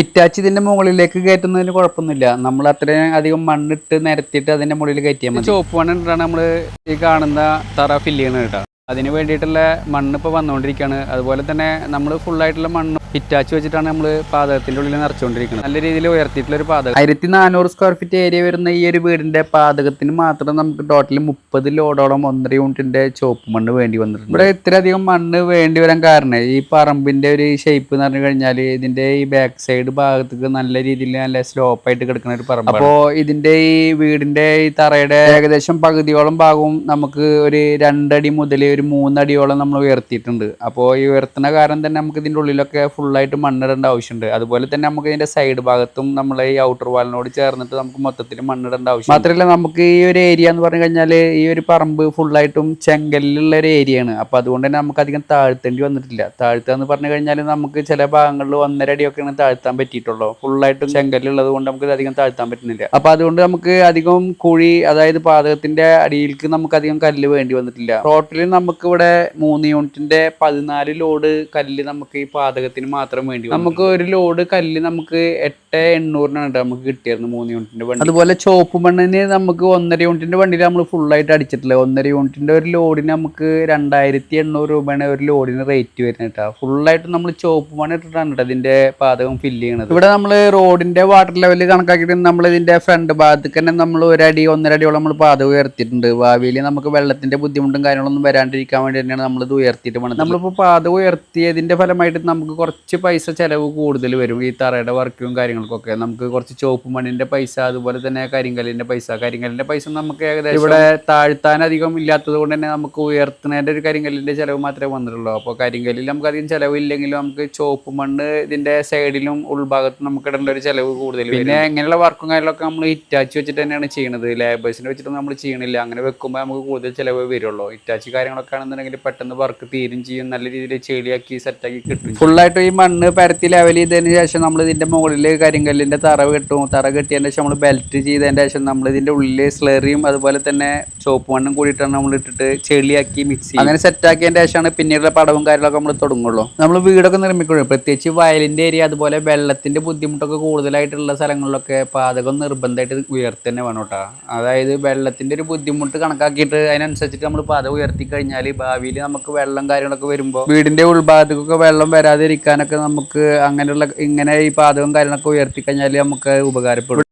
Hitachi ഇതിന്റെ മുകളിലേക്ക് കയറ്റുന്നതിന് കുഴപ്പമൊന്നുമില്ല. നമ്മൾ അത്രയും അധികം മണ്ണിട്ട് നിരത്തിയിട്ട് അതിന്റെ മുകളിൽ കയറ്റിയാൽ മതി. ചോപ്പ് മണ്ണ് ഇട്ടാണ് നമ്മൾ ഈ കാണുന്ന തറ ഫില്ല് ചെയ്യണത് കേട്ടോ. അതിന് വേണ്ടിയിട്ടുള്ള മണ്ണ് ഇപ്പോൾ വന്നുകൊണ്ടിരിക്കുകയാണ് അതുപോലെ തന്നെ നമ്മൾ ഫുള്ളായിട്ടുള്ള മണ്ണ് ഹിറ്റാച്ച് വെച്ചിട്ടാണ് നമ്മൾ പാതകത്തിന്റെ ഉള്ളിൽ നിറച്ചുകൊണ്ടിരിക്കുന്നത്. നല്ല രീതിയിൽ ഉയർത്തിയിട്ടുള്ള ഒരു പാതകം. ആയിരത്തി നാനൂറ് സ്ക്വയർ ഫീറ്റ് ഏരിയ വരുന്ന ഈ ഒരു വീടിന്റെ പാതകത്തിന് മാത്രം നമുക്ക് ടോട്ടൽ മുപ്പത് ലോഡോളം ഒന്നര യൂണിറ്റിന്റെ ചോപ്പ് മണ്ണ് വേണ്ടി വന്നിട്ടുണ്ട്. ഇവിടെ ഇത്രയധികം മണ്ണ് വേണ്ടി വരാൻ കാരണം ഈ പറമ്പിന്റെ ഒരു ഷേപ്പ് എന്ന് പറഞ്ഞു കഴിഞ്ഞാൽ ഇതിന്റെ ഈ ബാക്ക് സൈഡ് ഭാഗത്തേക്ക് നല്ല രീതിയിൽ നല്ല സ്ലോപ്പ് ആയിട്ട് കിടക്കുന്ന ഒരു പറമ്പ് അപ്പോൾ ഇതിന്റെ ഈ വീടിന്റെ ഈ തറയുടെ ഏകദേശം പകുതിയോളം ഭാഗവും നമുക്ക് ഒരു രണ്ടടി മുതൽ ഒരു മൂന്നടിയോളം നമ്മൾ ഉയർത്തിയിട്ടുണ്ട്. അപ്പോൾ ഈ ഉയർത്തുന്ന കാരണം തന്നെ നമുക്ക് ഇതിന്റെ ഉള്ളിലൊക്കെ ഫുള്ളായിട്ട് മണ്ണിടേണ്ട ആവശ്യമുണ്ട്. അതുപോലെ തന്നെ നമുക്ക് ഇതിന്റെ സൈഡ് ഭാഗത്തും നമ്മൾ ഈ ഔട്ടർ വാലിനോട് ചേർന്നിട്ട് നമുക്ക് മൊത്തത്തിൽ മണ്ണിടേണ്ട ആവശ്യം മാത്രമല്ല നമുക്ക് ഈ ഒരു ഏരിയ എന്ന് പറഞ്ഞു കഴിഞ്ഞാൽ ഈ ഒരു പറമ്പ് ഫുള്ളായിട്ടും ചെങ്കല്ലുള്ള ഒരു ഏരിയ ആണ്. അപ്പോൾ അതുകൊണ്ട് തന്നെ നമുക്ക് അധികം താഴ്ത്തേണ്ടി വന്നിട്ടില്ല. താഴ്ത്തുക എന്ന് പറഞ്ഞു കഴിഞ്ഞാൽ നമുക്ക് ചില ഭാഗങ്ങളിൽ ഒന്നര അടിയൊക്കെയാണ് താഴ്ത്താൻ പറ്റിയിട്ടുള്ളൂ. ഫുള്ളായിട്ടും ചെങ്കല്ലുള്ളത് കൊണ്ട് നമുക്ക് അധികം താഴ്ത്താൻ പറ്റുന്നില്ല. അപ്പോൾ അതുകൊണ്ട് നമുക്ക് അധികം കുഴി അതായത് പാതകത്തിന്റെ അടിയിലേക്ക് നമുക്ക് അധികം കല്ല് വേണ്ടി വന്നിട്ടില്ല. ടോട്ടലി നമുക്ക് ഇവിടെ മൂന്ന് യൂണിറ്റിന്റെ പതിനാല് ലോഡ് കല്ല് നമുക്ക് ഈ പാതകത്തിന് മാത്രം വേണ്ടി വന്നു. നമുക്ക് ഒരു ലോഡ് കല്ല് നമുക്ക് എട്ട് എണ്ണൂറിനാണ് ട്ടോ നമുക്ക് കിട്ടിയത് മൂന്ന് യൂണിറ്റിന്റെ വണ്ടി. അതുപോലെ ചോപ്പ് മണ്ണിന് നമുക്ക് ഒന്നര യൂണിറ്റിന്റെ വണ്ടിയിൽ നമ്മൾ ഫുൾ ആയിട്ട് അടിച്ചിട്ടില്ല. ഒന്നര യൂണിറ്റിന്റെ ഒരു ലോഡിന് നമുക്ക് രണ്ടായിരത്തി എണ്ണൂറ് രൂപയാണ് ഒരു ലോഡിന് റേറ്റ് വരുന്നത് കേട്ടോ. ആയിട്ട് നമ്മൾ ചോപ്പ് മണ്ണ് ഇട്ടിട്ടാണ് കേട്ടോ ഇതിന്റെ പാതകം ഫില്ല് ചെയ്യണത്. ഇവിടെ നമ്മൾ റോഡിന്റെ വാട്ടർ ലെവൽ കണക്കാക്കിയിട്ട് നമ്മൾ ഇതിന്റെ ഫ്രണ്ട് ഭാഗത്തേക്ക് തന്നെ നമ്മൾ ഒരടി ഒന്നര അടിയോളം നമ്മൾ പാതകം ഉയർത്തിയിട്ടുണ്ട്. ഭാവിയിൽ നമുക്ക് വെള്ളത്തിന്റെ ബുദ്ധിമുട്ടും കാര്യങ്ങളൊന്നും വരാണ്ടിരിക്കാൻ വേണ്ടി തന്നെയാണ് നമ്മൾ ഇത് ഉയർത്തിയിട്ട് വേണം നമ്മളിപ്പോൾ പാത ഉയർത്തിയതിന്റെ ഫലമായിട്ട് നമുക്ക് കുറച്ച് പൈസ ചിലവ് കൂടുതൽ വരും. ഈ തറയുടെ വർക്കും കാര്യങ്ങൾക്കൊക്കെ. നമുക്ക് കുറച്ച് ചോപ്പ് മണ്ണിന്റെ പൈസ അതുപോലെ തന്നെ കരിങ്കല്ലിന്റെ പൈസ. കരിങ്കല്ലിന്റെ പൈസ നമുക്ക് ഏകദേശം ഇവിടെ താഴ്ത്താൻ അധികം ഇല്ലാത്തത് കൊണ്ട് തന്നെ നമുക്ക് ഉയർത്തുന്നതിന്റെ ഒരു കരിങ്കല്ലിന്റെ ചിലവ് മാത്രമേ വന്നിട്ടുള്ളൂ. അപ്പോൾ കരിങ്കല്ലിൽ നമുക്ക് അധികം ചെലവില്ലെങ്കിലും നമുക്ക് ചോപ്പ് മണ്ണ് ഇതിന്റെ സൈഡിലും ഉൾഭാഗത്തും നമുക്ക് ഇടേണ്ട ഒരു ചിലവ് കൂടുതൽ. പിന്നെ ഇങ്ങനെയുള്ള വർക്കും കാര്യങ്ങളൊക്കെ നമ്മൾ ഇറ്റാച്ച് വെച്ചിട്ട് തന്നെയാണ് ചെയ്യുന്നത് ലേബേഴ്സിനെ വെച്ചിട്ട് നമ്മൾ ചെയ്യണില്ല. അങ്ങനെ വെക്കുമ്പോൾ നമുക്ക് കൂടുതൽ ചിലവ് വരുള്ളൂ. ഇറ്റാച്ച് കാര്യങ്ങളൊക്കെ ആണെന്നുണ്ടെങ്കിൽ പെട്ടെന്ന് വർക്ക് തീരും ചെയ്യും. നല്ല രീതിയിൽ ചെളിയാക്കി സെറ്റാക്കി കിട്ടും ഫുള്ളായിട്ട് ഈ മണ്ണ് പരത്തി ലെവൽ ചെയ്തതിന് ശേഷം നമ്മൾ ഇതിന്റെ മുകളിൽ കരിങ്കല്ലിന്റെ തറ കെട്ടും. തറ കെട്ടിയതിന് ശേഷം നമ്മൾ ബെൽറ്റ് ചെയ്തതിന് ശേഷം നമ്മൾ ഇതിന്റെ ഉള്ളിൽ സ്ലറിയും അതുപോലെ തന്നെ ചോപ്പ് മണ്ണും കൂടിയിട്ടാണ് നമ്മൾ ഇട്ടിട്ട് ചെളിയാക്കി മിക്സ് ചെയ്യും. അങ്ങനെ സെറ്റാക്കിയതിന് ശേഷമാണ് പിന്നീടുള്ള പടവും കാര്യങ്ങളൊക്കെ നമ്മൾ തുടങ്ങുള്ളൂ. നമ്മൾ വീടൊക്കെ നിർമ്മിക്കുള്ളൂ. പ്രത്യേകിച്ച് വയലിന്റെ ഏരിയ അതുപോലെ വെള്ളത്തിന്റെ ബുദ്ധിമുട്ടൊക്കെ കൂടുതലായിട്ടുള്ള സ്ഥലങ്ങളിലൊക്കെ പാതകം നിർബന്ധമായിട്ട് ഉയർത്തി തന്നെ വേണം കേട്ടോ അതായത് വെള്ളത്തിന്റെ ഒരു ബുദ്ധിമുട്ട് കണക്കാക്കിയിട്ട് അതിനനുസരിച്ചിട്ട് നമ്മൾ പാതകം ഉയർത്തി കഴിഞ്ഞാൽ ഭാവിയിൽ നമുക്ക് വെള്ളം കാര്യങ്ങളൊക്കെ വരുമ്പോൾ വീടിന്റെ ഉൾഭാഗത്തേക്കൊക്കെ വെള്ളം വരാതിരിക്കാനൊക്കെ നമുക്ക് അങ്ങനെയുള്ള ഇങ്ങനെ ഈ പാതകം കാര്യങ്ങളൊക്കെ ഉയർത്തി കഴിഞ്ഞാൽ നമുക്ക് ഉപകാരപ്പെടും.